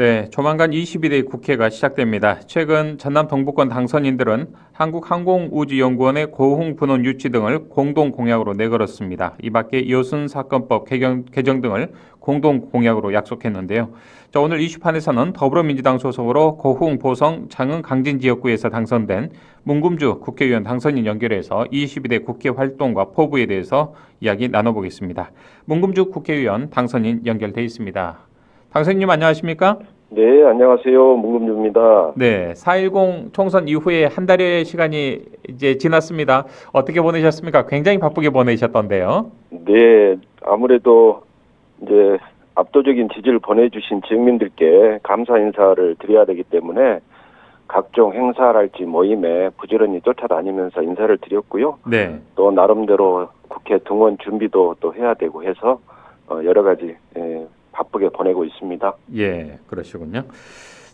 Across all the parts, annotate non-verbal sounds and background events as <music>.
네, 조만간 22대 국회가 시작됩니다. 최근 전남 동부권 당선인들은 한국항공우주연구원의 고흥 분원 유치 등을 공동 공약으로 내걸었습니다. 이 밖에 여순 사건법 개정, 개정 등을 공동 공약으로 약속했는데요. 자, 오늘 이슈판에서는 더불어민주당 소속으로 고흥, 보성, 장흥, 강진 지역구에서 당선된 문금주 국회의원 당선인 연결해서 22대 국회 활동과 포부에 대해서 이야기 나눠보겠습니다. 문금주 국회의원 당선인 연결돼 있습니다. 당선인님 안녕하십니까? 네, 안녕하세요. 문금주입니다. 네, 4.10 총선 이후에 한 달여의 시간이 이제 지났습니다. 어떻게 보내셨습니까? 굉장히 바쁘게 보내셨던데요. 네, 아무래도 이제 압도적인 지지를 보내주신 지역민들께 감사 인사를 드려야 되기 때문에 각종 행사랄지 모임에 부지런히 쫓아다니면서 인사를 드렸고요. 네, 또 나름대로 국회 등원 준비도 또 해야 되고 해서 어, 여러 가지 예, 바쁘게 보내고 있습니다. 예, 그러시군요.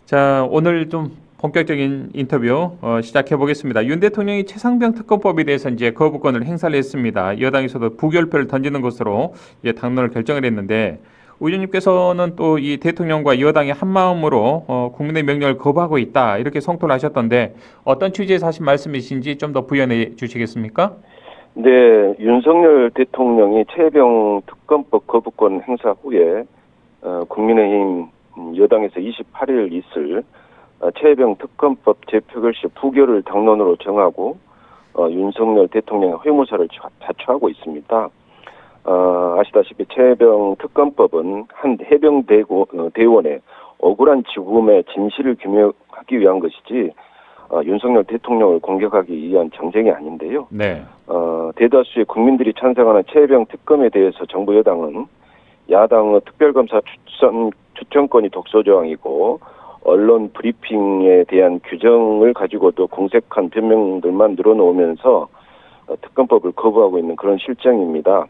자, 오늘 좀 본격적인 인터뷰 어, 시작해 보겠습니다. 윤 대통령이 최상병 특검법에 대해서 이제 거부권을 행사를 했습니다. 여당에서도 부결표를 던지는 것으로 이제 당론을 결정을 했는데 의원님께서는 또 이 대통령과 여당이 한 마음으로 어, 국민의 명령을 거부하고 있다 이렇게 성토를 하셨던데 어떤 취지에서 하신 말씀이신지 좀 더 부연해 주시겠습니까? 네, 윤석열 대통령이 최병 특검법 거부권 행사 후에 어, 국민의힘 여당에서 28일 있을 어, 최병 특검법 재표결시 부결을 당론으로 정하고 어, 윤석열 대통령의 회무사를 자- 자초하고 있습니다. 어, 아시다시피 최병 특검법은 한 해병 대고, 어, 대원의 억울한 죽음의 진실을 규명하기 위한 것이지 어, 윤석열 대통령을 공격하기 위한 정쟁이 아닌데요. 네, 어, 대다수의 국민들이 찬성하는 최혜병 특검에 대해서 정부 여당은 야당의 특별검사 추천, 추천권이 독소 조항이고 언론 브리핑에 대한 규정을 가지고도 공색한 변명들만 늘어놓으면서 어, 특검법을 거부하고 있는 그런 실정입니다.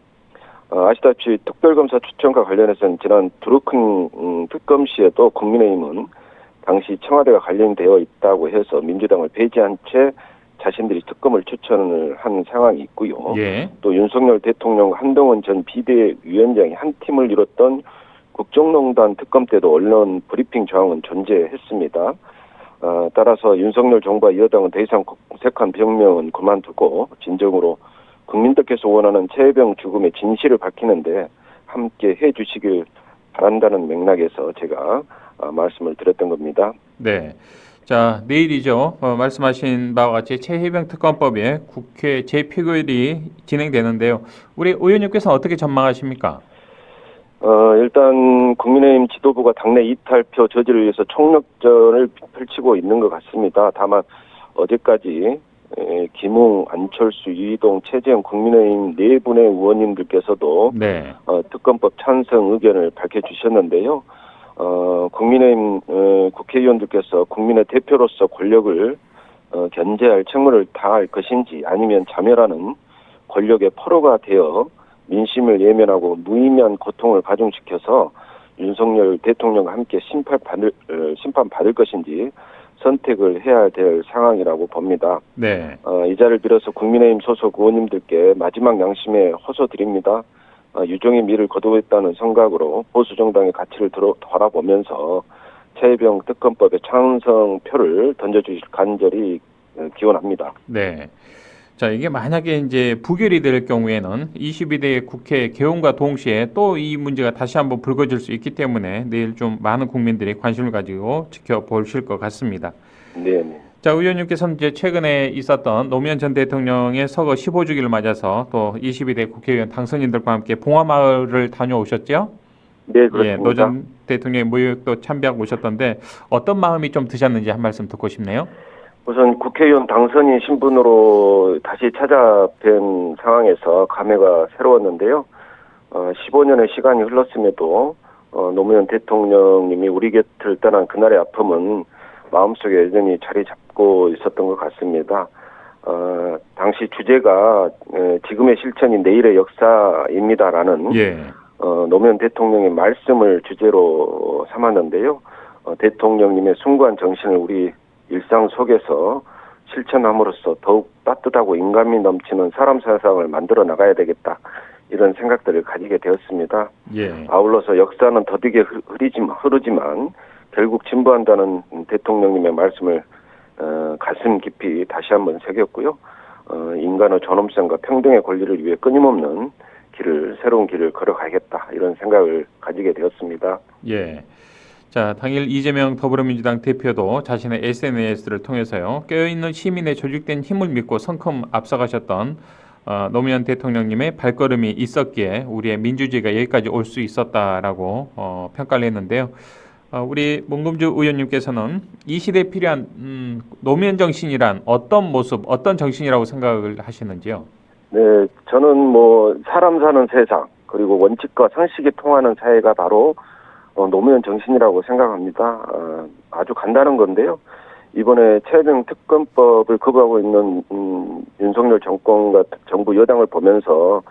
어, 아시다시피 특별검사 추천과 관련해서는 지난 두루큰 음, 특검 시에도 국민의힘은 당시 청와대가 관련되어 있다고 해서 민주당을 배제한 채 자신들이 특검을 추천을 한 상황이 있고요. 예, 또 윤석열 대통령 한동훈 전 비대위원장이 한 팀을 이뤘던 국정농단 특검 때도 언론 브리핑 조항은 존재했습니다. 어, 따라서 윤석열 정부와 여당은 더 이상 공색한 병명은 그만두고 진정으로 국민들께서 원하는 최혜병 죽음의 진실을 밝히는데 함께 해 주시길 바란다는 맥락에서 제가 어, 말씀을 드렸던 겁니다. 네. 자, 내일이죠. 어, 말씀하신 바와 같이 최혜병 특검법에 국회 재표결이 진행되는데요. 우리 의원님께서 어떻게 전망하십니까? 어, 일단 국민의힘 지도부가 당내 이탈표 저지를 위해서 총력전을 펼치고 있는 것 같습니다. 다만 어제까지 에, 김웅, 안철수, 유이동, 최재형 국민의힘 네 분의 의원님들께서도 네, 어, 특검법 찬성 의견을 밝혀주셨는데요. 어, 국민의힘 어, 국회의원들께서 국민의 대표로서 권력을 어, 견제할 책무를 다할 것인지 아니면 자멸하는 권력의 포로가 되어 민심을 예면하고 무의미한 고통을 가중시켜서 윤석열 대통령과 함께 심판 받을 어, 심판 받을 것인지 선택을 해야 될 상황이라고 봅니다. 네, 어, 이 자를 빌어서 국민의힘 소속 의원님들께 마지막 양심에 호소드립니다. 어, 유종의 미를 거두겠다는 생각으로 보수 정당의 가치를 들어 바라보면서 최혜병 특검법의 찬성 표를 던져주실 간절히 어, 기원합니다. 네. 자, 이게 만약에 이제 부결이 될 경우에는 22대 국회 개원과 동시에 또 이 문제가 다시 한번 불거질 수 있기 때문에 내일 좀 많은 국민들이 관심을 가지고 지켜보실 것 같습니다. 네, 네. 자, 의원님께서는 이제 최근에 있었던 노무현 전 대통령의 서거 15주기를 맞아서 또 22대 국회의원 당선인들과 함께 봉화마을을 다녀오셨죠? 네, 예, 그렇습니다. 노전 대통령의 무역도 참배하고 오셨던데 어떤 마음이 좀 드셨는지 한 말씀 듣고 싶네요. 우선 국회의원 당선인 신분으로 다시 찾아뵌 상황에서 감회가 새로웠는데요. 어, 15년의 시간이 흘렀음에도 어, 노무현 대통령님이 우리 곁을 떠난 그날의 아픔은 마음속에 여전히 자리 잡고 있었던 것 같습니다. 어, 당시 주제가 에, 지금의 실천이 내일의 역사입니다라는 예. 어, 노무현 대통령의 말씀을 주제로 삼았는데요. 어, 대통령님의 숭고한 정신을 우리 일상 속에서 실천함으로써 더욱 따뜻하고 인간미 넘치는 사람 세상을 만들어 나가야 되겠다. 이런 생각들을 가지게 되었습니다. 예. 아울러서 역사는 더디게 흐- 흐리지만, 흐르지만 결국 진보한다는 대통령님의 말씀을 어, 가슴 깊이 다시 한번 새겼고요. 어, 인간의 존엄성과 평등의 권리를 위해 끊임없는 길을 새로운 길을 걸어가겠다 이런 생각을 가지게 되었습니다. 예. 자, 당일 이재명 더불어민주당 대표도 자신의 SNS를 통해서요. 깨어있는 시민의 조직된 힘을 믿고 성큼 앞서가셨던 어, 노무현 대통령님의 발걸음이 있었기에 우리의 민주주의가 여기까지 올 수 있었다라고 어, 평가를 했는데요. 어, 우리 문금주 의원님께서는 이 시대에 필요한 음, 노무현 정신이란 어떤 모습, 어떤 정신이라고 생각을 하시는지요? 네, 저는 뭐 사람 사는 세상 그리고 원칙과 상식이 통하는 사회가 바로 어, 노무현 정신이라고 생각합니다. 어, 아주 간단한 건데요. 이번에 최종 특검법을 거부하고 있는 음, 윤석열 정권과 정부 여당을 보면서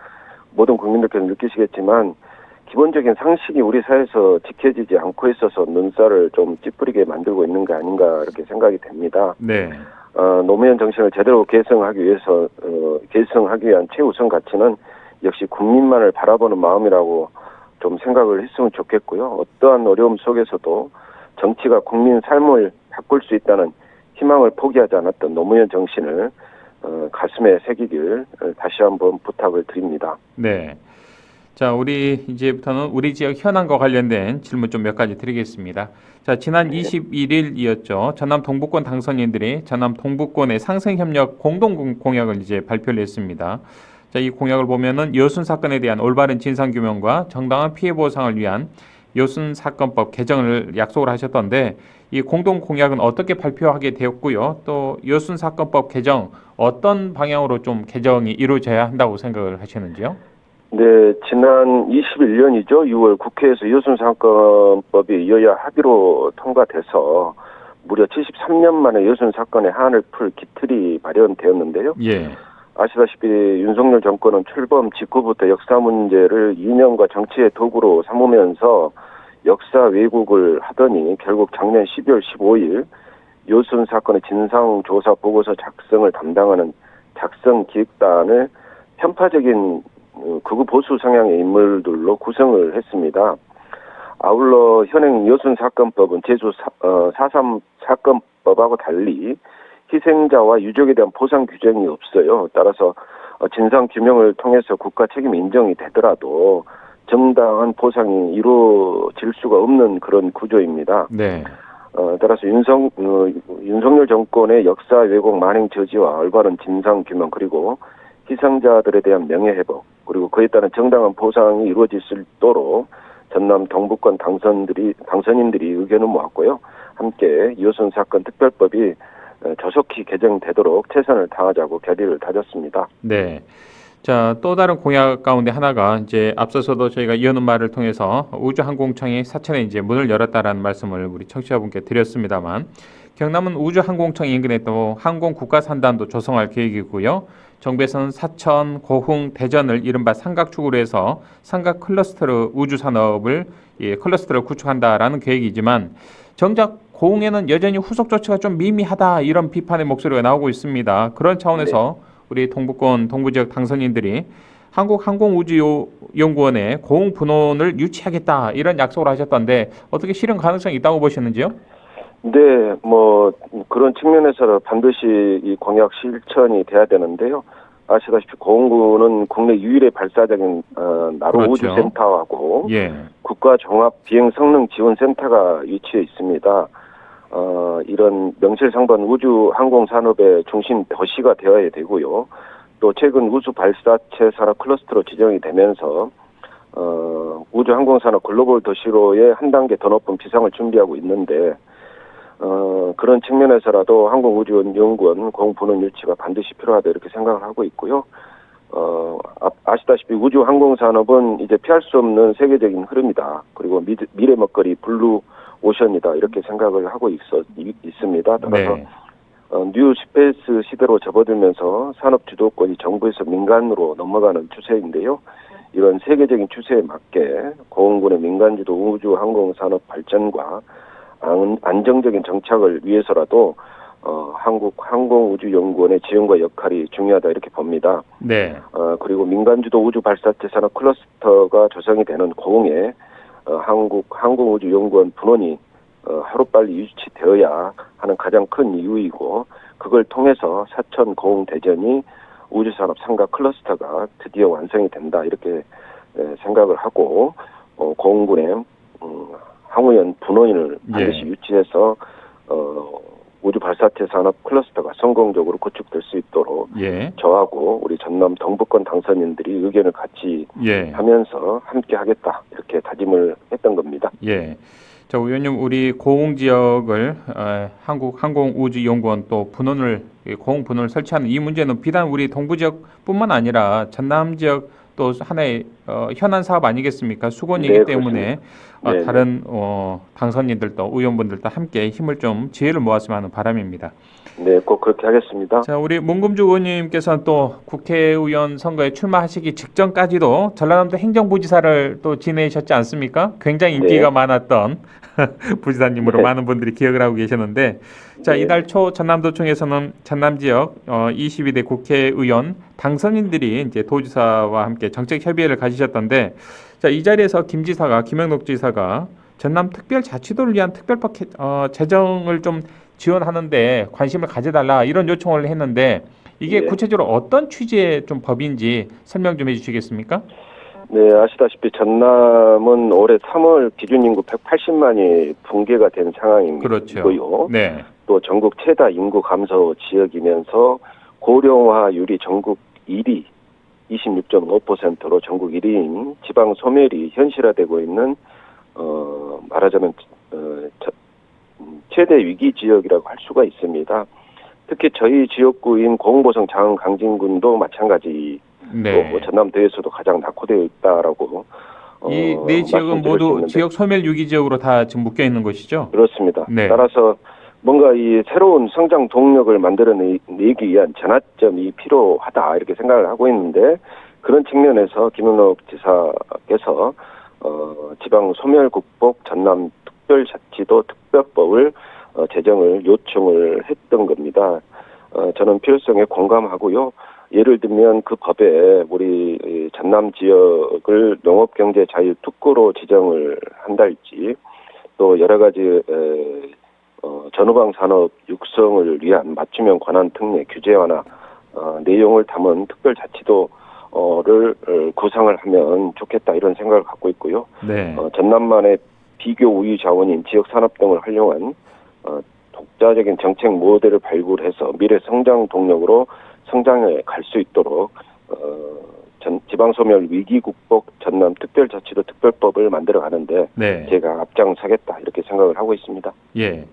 모든 국민들께서 느끼시겠지만 기본적인 상식이 우리 사회에서 지켜지지 않고 있어서 눈살을 좀 찌푸리게 만들고 있는 게 아닌가 이렇게 생각이 됩니다. 네. 어, 노무현 정신을 제대로 계승하기 위해서 어, 계승하기 위한 최우선 가치는 역시 국민만을 바라보는 마음이라고 좀 생각을 했으면 좋겠고요. 어떠한 어려움 속에서도 정치가 국민 삶을 바꿀 수 있다는 희망을 포기하지 않았던 노무현 정신을 어, 가슴에 새기길 어, 다시 한번 부탁을 드립니다. 네. 자, 우리 이제부터는 우리 지역 현안과 관련된 질문 좀 몇 가지 드리겠습니다. 자, 지난 21일이었죠. 전남 동북권 당선인들이 전남 동북권의 상생 협력 공동 공- 공약을 이제 발표를 했습니다. 자, 이 공약을 보면은 여순 사건에 대한 올바른 진상 규명과 정당한 피해 보상을 위한 여순 사건법 개정을 약속을 하셨던데 이 공동 공약은 어떻게 발표하게 되었고요. 또 여순 사건법 개정 어떤 방향으로 좀 개정이 이루어져야 한다고 생각을 하시는지요? 네, 지난 21년이죠. 6월 국회에서 여순사건법이 여야 합의로 통과돼서 무려 73년 만에 여순 사건의 한을 풀 기틀이 마련되었는데요. 예. 아시다시피 윤석열 정권은 출범 직후부터 역사 문제를 이념과 정치의 도구로 삼으면서 역사 왜곡을 하더니 결국 작년 12월 15일 요순 사건의 진상 조사 보고서 작성을 담당하는 작성 기획단을 편파적인 어, 극우 보수 성향의 인물들로 구성을 했습니다. 아울러 현행 여순 사건법은 제주 사, 어, 4.3 사건법하고 달리 희생자와 유족에 대한 보상 규정이 없어요. 따라서 어, 진상 규명을 통해서 국가 책임 인정이 되더라도 정당한 보상이 이루어질 수가 없는 그런 구조입니다. 네. 어, 따라서 윤석, 어, 윤석열 정권의 역사 왜곡 만행 저지와 올바른 진상 규명 그리고 희생자들에 대한 명예회복 그리고 그에 따른 정당한 보상이 이루어질 수 있도록 전남 동북권 당선들이 당선인들이 의견을 모았고요. 함께 이호선 사건 특별법이 어, 조속히 개정되도록 최선을 다하자고 결의를 다졌습니다. 네. 자, 또 다른 공약 가운데 하나가 이제 앞서서도 저희가 이어는 말을 통해서 우주항공청이 사천에 이제 문을 열었다라는 말씀을 우리 청취자분께 드렸습니다만 경남은 우주항공청 인근에 또 항공국가산단도 조성할 계획이고요. 정부에서는 사천, 고흥, 대전을 이른바 삼각축으로 해서 삼각 클러스터로 우주 산업을 예, 클러스터를 구축한다라는 계획이지만 정작 고흥에는 여전히 후속 조치가 좀 미미하다 이런 비판의 목소리가 나오고 있습니다. 그런 차원에서 우리 동북권 동부 지역 당선인들이 한국항공우주연구원에 고흥 분원을 유치하겠다 이런 약속을 하셨던데 어떻게 실현 가능성이 있다고 보시는지요? 네, 뭐 그런 측면에서 반드시 이 공약 실천이 돼야 되는데요. 아시다시피 고흥구는 국내 유일의 발사적인 어, 나로 그렇죠. 우주 센터하고 예. 국가 종합 비행 성능 지원 센터가 위치해 있습니다. 어, 이런 명실상부한 우주 항공 산업의 중심 도시가 되어야 되고요. 또 최근 우주 발사체 산업 클러스터로 지정이 되면서 어, 우주 항공 산업 글로벌 도시로의 한 단계 더 높은 비상을 준비하고 있는데 어, 그런 측면에서라도 항공우주연구원 공분원 유치가 반드시 필요하다 이렇게 생각을 하고 있고요. 어, 아- 아시다시피 우주 항공 산업은 이제 피할 수 없는 세계적인 흐름이다. 그리고 미, 미래 먹거리 블루 오션이다. 이렇게 생각을 하고 있어, 이- 있습니다. 따라서 네. 어, 뉴 스페이스 시대로 접어들면서 산업 주도권이 정부에서 민간으로 넘어가는 추세인데요. 이런 세계적인 추세에 맞게 고흥군의 민간주도 우주 항공 산업 발전과 안, 안정적인 정착을 위해서라도 어, 한국 항공우주연구원의 지원과 역할이 중요하다 이렇게 봅니다. 네. 어, 그리고 민간주도 우주 발사체 산업 클러스터가 조성이 되는 고흥에 어, 한국 항공우주연구원 분원이 어, 하루빨리 유치되어야 하는 가장 큰 이유이고 그걸 통해서 사천 고흥 대전이 우주산업 상가 클러스터가 드디어 완성이 된다 이렇게 에, 생각을 하고 어, 고흥군의 음, 항우연 분원인을 반드시 예. 유치해서 어, 우주 발사체 산업 클러스터가 성공적으로 구축될 수 있도록 예. 저하고 우리 전남 동북권 당선인들이 의견을 같이 예. 하면서 함께 하겠다 이렇게 다짐을 했던 겁니다. 예. 자, 의원님 우리 고흥 지역을 어, 한국 항공우주연구원 또 분원을 이 고흥 분원을 설치하는 이 문제는 비단 우리 동부 지역뿐만 아니라 전남 지역 또 하나의 어, 현안 사업 아니겠습니까? 수건이기 네, 때문에 어, 네, 네. 다른 어, 당선인들도 의원분들도 함께 힘을 좀 지혜를 모았으면 하는 바람입니다. 네, 꼭 그렇게 하겠습니다. 자, 우리 문금주 의원님께서는 또 국회의원 선거에 출마하시기 직전까지도 전라남도 행정부지사를 또 지내셨지 않습니까? 굉장히 인기가 네. 많았던 <laughs> 부지사님으로 네. 많은 분들이 기억을 하고 계셨는데, 자 네. 이달 초 전남도청에서는 전남 지역 어, 22대 국회의원 당선인들이 이제 도지사와 함께 정책 협의회를 가지셨던데, 자 이 자리에서 김 지사가 김영록 지사가 전남 특별자치도를 위한 특별법 개- 어, 제정을 좀 지원하는데 관심을 가져달라 이런 요청을 했는데 이게 네. 구체적으로 어떤 취지의 좀 법인지 설명 좀 해주시겠습니까? 네, 아시다시피 전남은 올해 3월 기준 인구 180만이 붕괴가 된 상황이고요. 그렇죠. 네, 또 전국 최다 인구 감소 지역이면서 고령화율이 전국 1위 26.5%로 전국 1위인 지방 소멸이 현실화되고 있는 어 말하자면 어, 최대 위기 지역이라고 할 수가 있습니다. 특히 저희 지역구인 고흥보성 장흥 강진군도 마찬가지 네. 또 전남도에서도 가장 낙후되어 있다라고 어, 이네 지역은 모두 있는데 지역 소멸 유기 지역으로 다 지금 묶여 있는 것이죠. 그렇습니다. 네. 따라서 뭔가 이 새로운 성장 동력을 만들어내기 위한 전환점이 필요하다 이렇게 생각을 하고 있는데 그런 측면에서 김은옥 지사께서 어, 지방 소멸 극복 전남 특별자치도 특별법을 어, 제정을 요청을 했던 겁니다. 어, 저는 필요성에 공감하고요. 예를 들면 그 법에 우리 이 전남 지역을 농업경제 자유 특구로 지정을 한달지 또 여러 가지 에, 어, 전후방 산업 육성을 위한 맞춤형 권한 특례 규제 완화 어, 내용을 담은 특별자치도를 어, 구상을 하면 좋겠다 이런 생각을 갖고 있고요. 네. 어, 전남만의 비교 우유 자원인 지역 산업 등을 활용한 어, 독자적인 정책 모델을 발굴해서 미래 성장 동력으로 성장에 갈 수 있도록 어, 전, 지방소멸 위기 극복 전남 특별자치도 특별법을 만들어 가는데 네. 제가 앞장서겠다 이렇게 생각을 하고 있습니다. 예.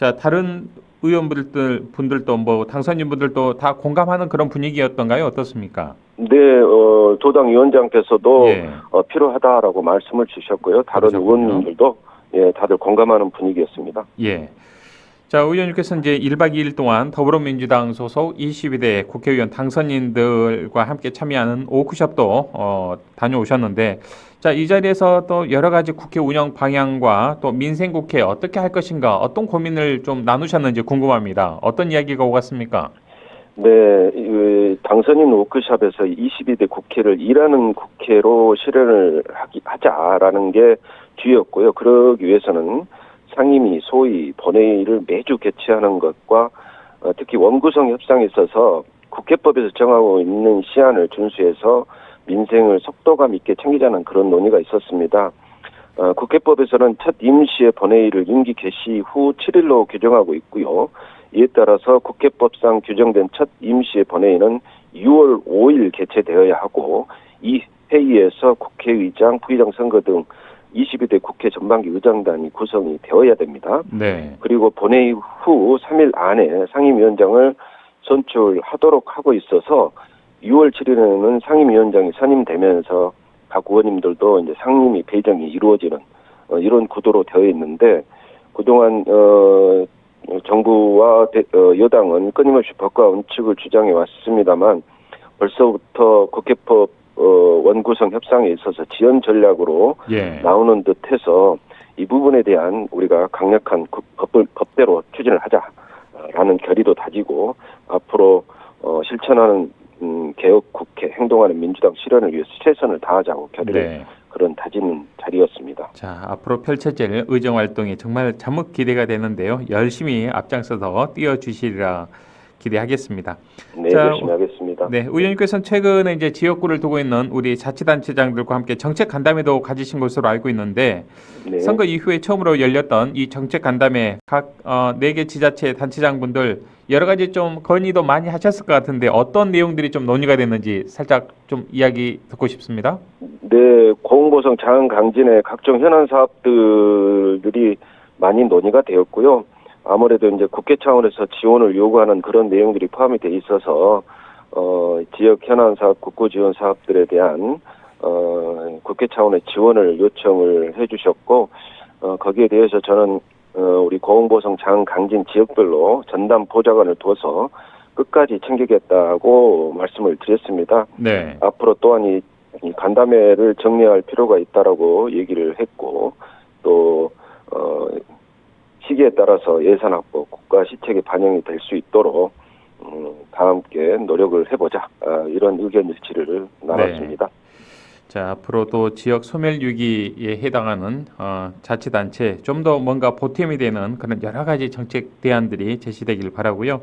자 다른 의원분들 분들도 뭐 당선인분들도 다 공감하는 그런 분위기였던가요? 어떻습니까? 네, 어, 도당 위원장께서도 예. 어, 필요하다라고 말씀을 주셨고요. 다른 그러셨군요. 의원님들도 예, 다들 공감하는 분위기였습니다. 예. 자, 의원님께서 이제 1박 2일 동안 더불어민주당 소속 22대 국회의원 당선인들과 함께 참여하는 오크숍도 어, 다녀오셨는데, 자, 이 자리에서 또 여러 가지 국회 운영 방향과 또 민생 국회 어떻게 할 것인가, 어떤 고민을 좀 나누셨는지 궁금합니다. 어떤 이야기가 오갔습니까? 네, 이 당선인 워크숍에서 22대 국회를 일하는 국회로 실현을 하기, 하자라는 게 주였고요. 그러기 위해서는 상임위, 소위 본회의를 매주 개최하는 것과 어, 특히 원구성 협상에 있어서 국회법에서 정하고 있는 시한을 준수해서 민생을 속도감 있게 챙기자는 그런 논의가 있었습니다. 어, 국회법에서는 첫 임시의 본회의를 임기 개시 후 7일로 규정하고 있고요. 이에 따라서 국회법상 규정된 첫 임시의 본회의는 6월 5일 개최되어야 하고 이 회의에서 국회의장, 부의장 선거 등 22대 국회 전반기 의장단이 구성이 되어야 됩니다. 네. 그리고 본회의 후 3일 안에 상임위원장을 선출하도록 하고 있어서 6월 7일에는 상임위원장이 선임되면서 각 의원님들도 이제 상임위 배정이 이루어지는 어, 이런 구도로 되어 있는데 그동안 어, 정부와 대- 어, 여당은 끊임없이 법과 원칙을 주장해 왔습니다만 벌써부터 국회법 어, 원구성 협상에 있어서 지연 전략으로 예. 나오는 듯해서 이 부분에 대한 우리가 강력한 국- 법을 법대로 추진을 하자라는 결의도 다지고 앞으로 어, 실천하는 음, 개혁 국회 행동하는 민주당 실현을 위해서 최선을 다하자고 결의를 네. 그런 다짐 자리였습니다. 자, 앞으로 펼쳐질 의정 활동이 정말 참혹 기대가 되는데요. 열심히 앞장서서 뛰어주시리라 기대하겠습니다. 네, 자, 열심히 하겠습니다. 네, 의원님께서는 최근에 이제 지역구를 두고 있는 우리 자치단체장들과 함께 정책 간담회도 가지신 것으로 알고 있는데 네. 선거 이후에 처음으로 열렸던 이 정책 간담회 각 어, 네개 지자체 단체장분들 여러 가지 좀 건의도 많이 하셨을 것 같은데 어떤 내용들이 좀 논의가 됐는지 살짝 좀 이야기 듣고 싶습니다. 네, 고흥보성 자연 강진의 각종 현안 사업들이 많이 논의가 되었고요. 아무래도 이제 국회 차원에서 지원을 요구하는 그런 내용들이 포함이 돼 있어서 어, 지역 현안 사업, 국고 지원 사업들에 대한 어, 국회 차원의 지원을 요청을 해주셨고 어, 거기에 대해서 저는 어, 우리 고흥보성 장 강진 지역별로 전담 보좌관을 둬서 끝까지 챙기겠다고 말씀을 드렸습니다. 네. 앞으로 또한 이, 이 간담회를 정리할 필요가 있다라고 얘기를 했고 또 어, 시기에 따라서 예산 확보, 국가 시책에 반영이 될 수 있도록 음, 다 함께 노력을 해보자 아, 이런 의견 일치를 나눴습니다. 자 앞으로도 지역 소멸유기에 해당하는 어, 자치단체 좀 더 뭔가 보탬이 되는 그런 여러 가지 정책 대안들이 제시되길 바라고요.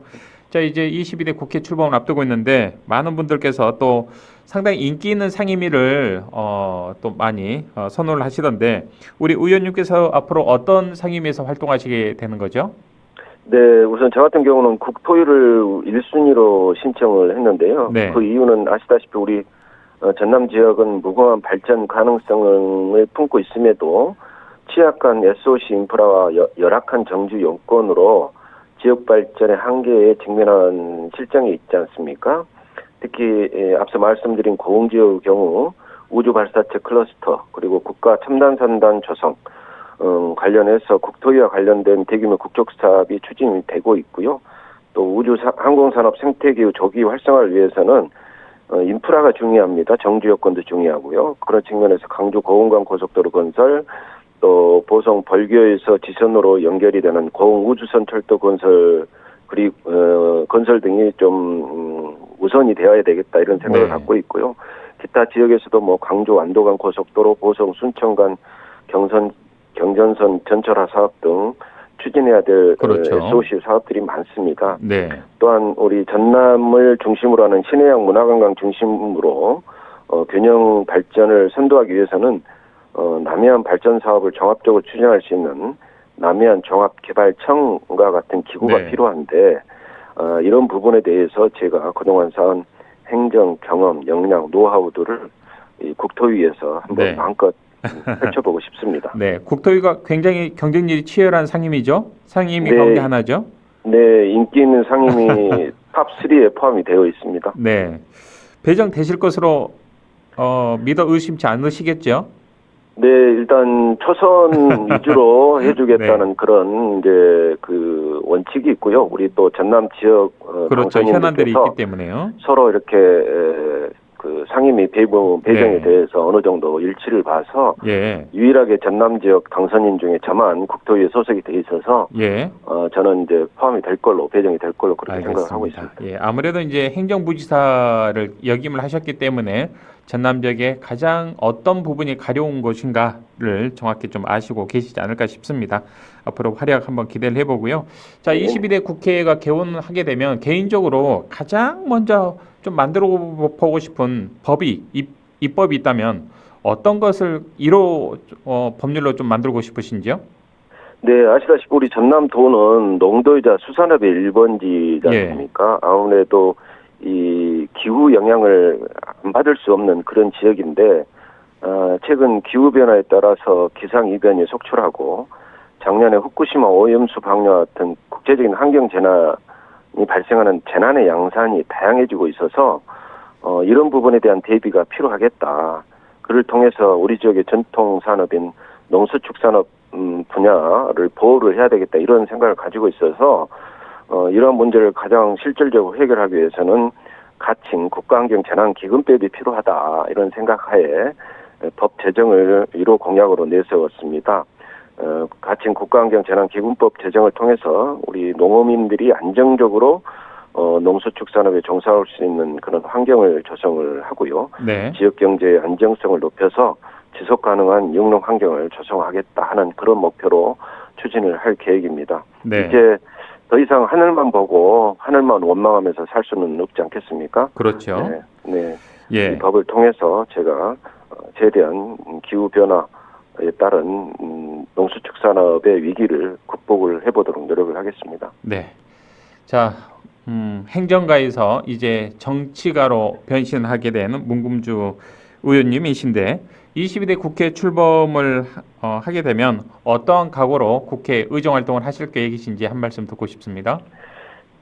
자 이제 22대 국회 출범을 앞두고 있는데 많은 분들께서 또 상당히 인기 있는 상임위를 어, 또 많이 어, 선호를 하시던데 우리 의원님께서 앞으로 어떤 상임위에서 활동하시게 되는 거죠? 네, 우선 저 같은 경우는 국토위를 1순위로 신청을 했는데요. 네. 그 이유는 아시다시피 우리 어, 전남 지역은 무궁한 발전 가능성을 품고 있음에도 취약한 SOC 인프라와 여- 열악한 정주 여건으로 지역 발전의 한계에 직면한 실정이 있지 않습니까? 특히 예, 앞서 말씀드린 고흥 지역의 경우 우주 발사체 클러스터 그리고 국가 첨단 산단 조성 음, 관련해서 국토위와 관련된 대규모 국적 사업이 추진이 되고 있고요. 또 우주 사- 항공산업 생태계 조기 활성화를 위해서는 어, 인프라가 중요합니다. 정주 여건도 중요하고요. 그런 측면에서 강주 고흥간 고속도로 건설, 또 보성 벌교에서 지선으로 연결이 되는 고흥 우주선 철도 건설 그리고 어, 건설 등이 좀 음, 우선이 되어야 되겠다 이런 생각을 네. 갖고 있고요. 기타 지역에서도 뭐 광주 완도간 고속도로, 보성 순천간 경선 경전선 전철화 사업 등 추진해야 될 그렇죠. SOC 사업들이 많습니다. 네. 또한 우리 전남을 중심으로 하는 신해양 문화관광 중심으로 어, 균형 발전을 선도하기 위해서는 어, 남해안 발전 사업을 종합적으로 추진할 수 있는 남해안 종합개발청과 같은 기구가 네. 필요한데 어, 이런 부분에 대해서 제가 그동안 쌓은 행정 경험, 역량, 노하우들을 이 국토위에서 한번 네. 마음껏 펼쳐보고 싶습니다. <laughs> 네. 국토위가 굉장히 경쟁률이 치열한 상임이죠. 상임위 네. 가운데 하나죠. 네, 인기 있는 상임위 <laughs> 탑 3에 포함이 되어 있습니다. 네. 배정되실 것으로 어, 믿어 의심치 않으시겠죠? 네, 일단 초선 <laughs> 위주로 해주겠다는 그런 이제 그 원칙이 있고요. 우리 또 전남 지역 어, 그렇죠. 현안들이 있기 때문에요. 서로 이렇게 에, 그 상임위 배분 배정에 네. 대해서 어느 정도 일치를 봐서 예. 유일하게 전남 지역 당선인 중에 저만 국토위에 소속이 돼 있어서 예. 어, 저는 이제 포함이 될 걸로 배정이 될 걸로 그렇게 생각을 하고 있습니다. 예. 아무래도 이제 행정부지사를 역임을 하셨기 때문에 전남 지역에 가장 어떤 부분이 가려운 것인가를 정확히 좀 아시고 계시지 않을까 싶습니다. 앞으로 활약 한번 기대를 해보고요. 자, 네. 22대 국회가 개원하게 되면 개인적으로 가장 먼저 좀 만들어 보고 싶은 법이 입, 입법이 있다면 어떤 것을 1호 어, 법률로 좀 만들고 싶으신지요? 네, 아시다시피 우리 전남도는 농도이자 수산업의 1번지지 예. 않습니까? 아무래도 이 기후 영향을 안 받을 수 없는 그런 지역인데, 어, 최근 기후 변화에 따라서 기상 이변이 속출하고 작년에 후쿠시마 오염수 방류와 같은 국제적인 환경 재난이 발생하는 재난의 양산이 다양해지고 있어서 어, 이런 부분에 대한 대비가 필요하겠다. 그를 통해서 우리 지역의 전통 산업인 농수축산업 음, 분야를 보호를 해야 되겠다 이런 생각을 가지고 있어서 어, 이러한 문제를 가장 실질적으로 해결하기 위해서는 가칭 국가환경 재난 기금법이 필요하다 이런 생각하에 법 제정을 1호 공약으로 내세웠습니다. 어, 가칭 국가환경 재난 기금법 제정을 통해서 우리 농어민들이 안정적으로 어, 농수축산업에 종사할 수 있는 그런 환경을 조성을 하고요. 네. 지역 경제의 안정성을 높여서 지속 가능한 영농 환경을 조성하겠다 하는 그런 목표로 추진을 할 계획입니다. 네. 이제 더 이상 하늘만 보고 하늘만 원망하면서 살 수는 없지 않겠습니까? 그렇죠. 네, 네. 예. 이 법을 통해서 제가 어, 최대한 기후 변화에 따른 음, 농수축산업의 위기를 극복을 해보도록 노력을 하겠습니다. 네. 자, 음, 행정가에서 이제 정치가로 변신하게 되는 문금주 의원님이신데 22대 국회 출범을 어, 하게 되면 어떠한 각오로 국회 의정 활동을 하실 계획이신지 한 말씀 듣고 싶습니다.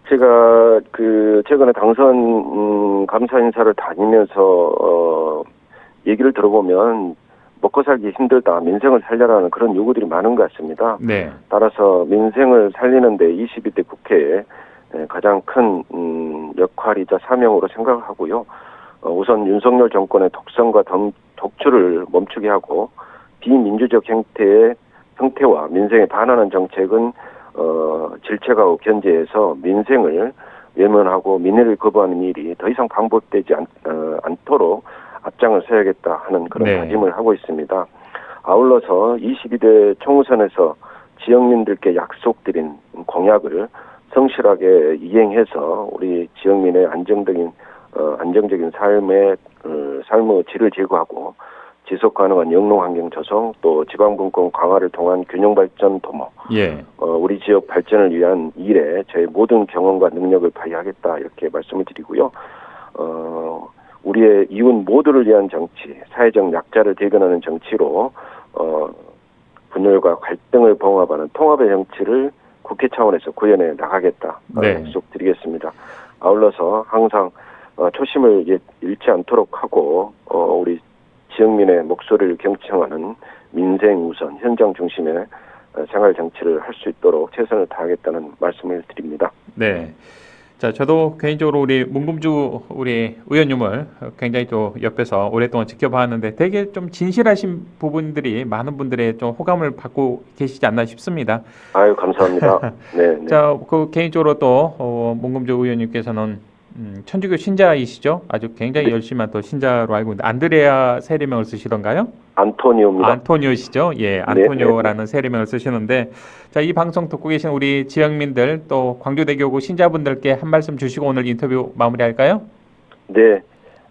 제가 그 최근에 당선 음, 감사 인사를 다니면서 어, 얘기를 들어보면 먹고 살기 힘들다, 민생을 살려라는 그런 요구들이 많은 것 같습니다. 네. 따라서 민생을 살리는데 22대 국회에 예, 가장 큰 음, 역할이자 사명으로 생각하고요. 어, 우선 윤석열 정권의 독선과 덤- 독주를 멈추게 하고 비민주적 형태의 형태와 민생에 반하는 정책은 어, 질책하고 견제해서 민생을 외면하고 민의를 거부하는 일이 더 이상 반복되지 않, 어, 않도록 앞장을 서야겠다 하는 그런 네. 다짐을 하고 있습니다. 아울러서 22대 총선에서 지역민들께 약속드린 공약을 성실하게 이행해서 우리 지역민의 안정적인 어, 안정적인 삶의 어, 삶의 질을 제고하고 지속 가능한 영농 환경 조성 또 지방 분권 강화를 통한 균형 발전 도모 예. 어, 우리 지역 발전을 위한 일에 저의 모든 경험과 능력을 발휘하겠다 이렇게 말씀을 드리고요. 어, 우리의 이웃 모두를 위한 정치, 사회적 약자를 대변하는 정치로 어, 분열과 갈등을 봉합하는 통합의 정치를 국회 차원에서 구현해 나가겠다 어, 네. 약속드리겠습니다. 아울러서 항상 어, 초심을 잃- 잃지 않도록 하고 어, 우리 지역민의 목소리를 경청하는 민생 우선 현장 중심의 어, 생활 정치를 할 수 있도록 최선을 다하겠다는 말씀을 드립니다. 네. 자, 저도 개인적으로 우리 문금주 우리 의원님을 굉장히 또 옆에서 오랫동안 지켜봤는데 되게 좀 진실하신 부분들이 많은 분들의 좀 호감을 받고 계시지 않나 싶습니다. 아유 감사합니다. <laughs> 네, 네. 자, 그 개인적으로 또 어, 문금주 의원님께서는 음, 천주교 신자이시죠? 아주 굉장히 네. 열심한 또 신자로 알고 있는데 안드레아 세례명을 쓰시던가요? 안토니오입니다. 안토니오시죠? 예, 안토니오라는 세례명을 쓰시는데 자, 이 방송 듣고 계신 우리 지역민들 또 광주대교구 신자분들께 한 말씀 주시고 오늘 인터뷰 마무리할까요? 네.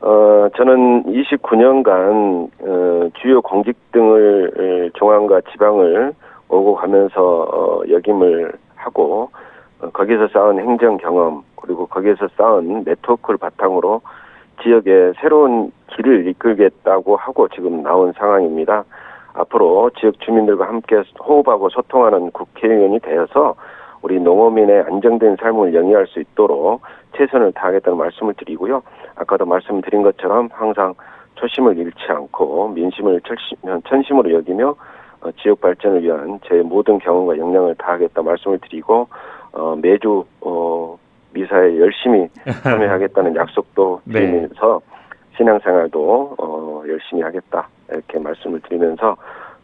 어, 저는 29년간 어, 주요 공직 등을 어, 중앙과 지방을 오고 가면서 어, 역임을 하고 어, 거기서 쌓은 행정 경험 그리고 거기에서 쌓은 네트워크를 바탕으로 지역에 새로운 길을 이끌겠다고 하고 지금 나온 상황입니다. 앞으로 지역 주민들과 함께 호흡하고 소통하는 국회의원이 되어서 우리 농어민의 안정된 삶을 영위할 수 있도록 최선을 다하겠다는 말씀을 드리고요. 아까도 말씀드린 것처럼 항상 초심을 잃지 않고 민심을 천심으로 여기며 어, 지역 발전을 위한 제 모든 경험과 역량을 다하겠다 말씀을 드리고 어, 매주 어, 미사에 열심히 <laughs> 참여하겠다는 약속도 네. 드리면서 신앙생활도 어, 열심히 하겠다 이렇게 말씀을 드리면서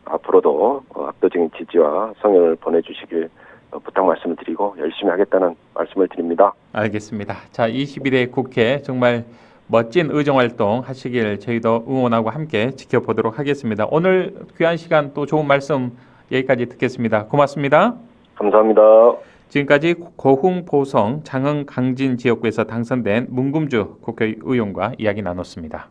앞으로도 어, 압도적인 지지와 성연을 보내주시길 어, 부탁 말씀을 드리고 열심히 하겠다는 말씀을 드립니다. 알겠습니다. 자, 21대 국회 정말 멋진 의정 활동 하시길 저희도 응원하고 함께 지켜보도록 하겠습니다. 오늘 귀한 시간 또 좋은 말씀 여기까지 듣겠습니다. 고맙습니다. 감사합니다. 지금까지 고흥 보성 장흥 강진 지역구에서 당선된 문금주 국회의원과 이야기 나눴습니다.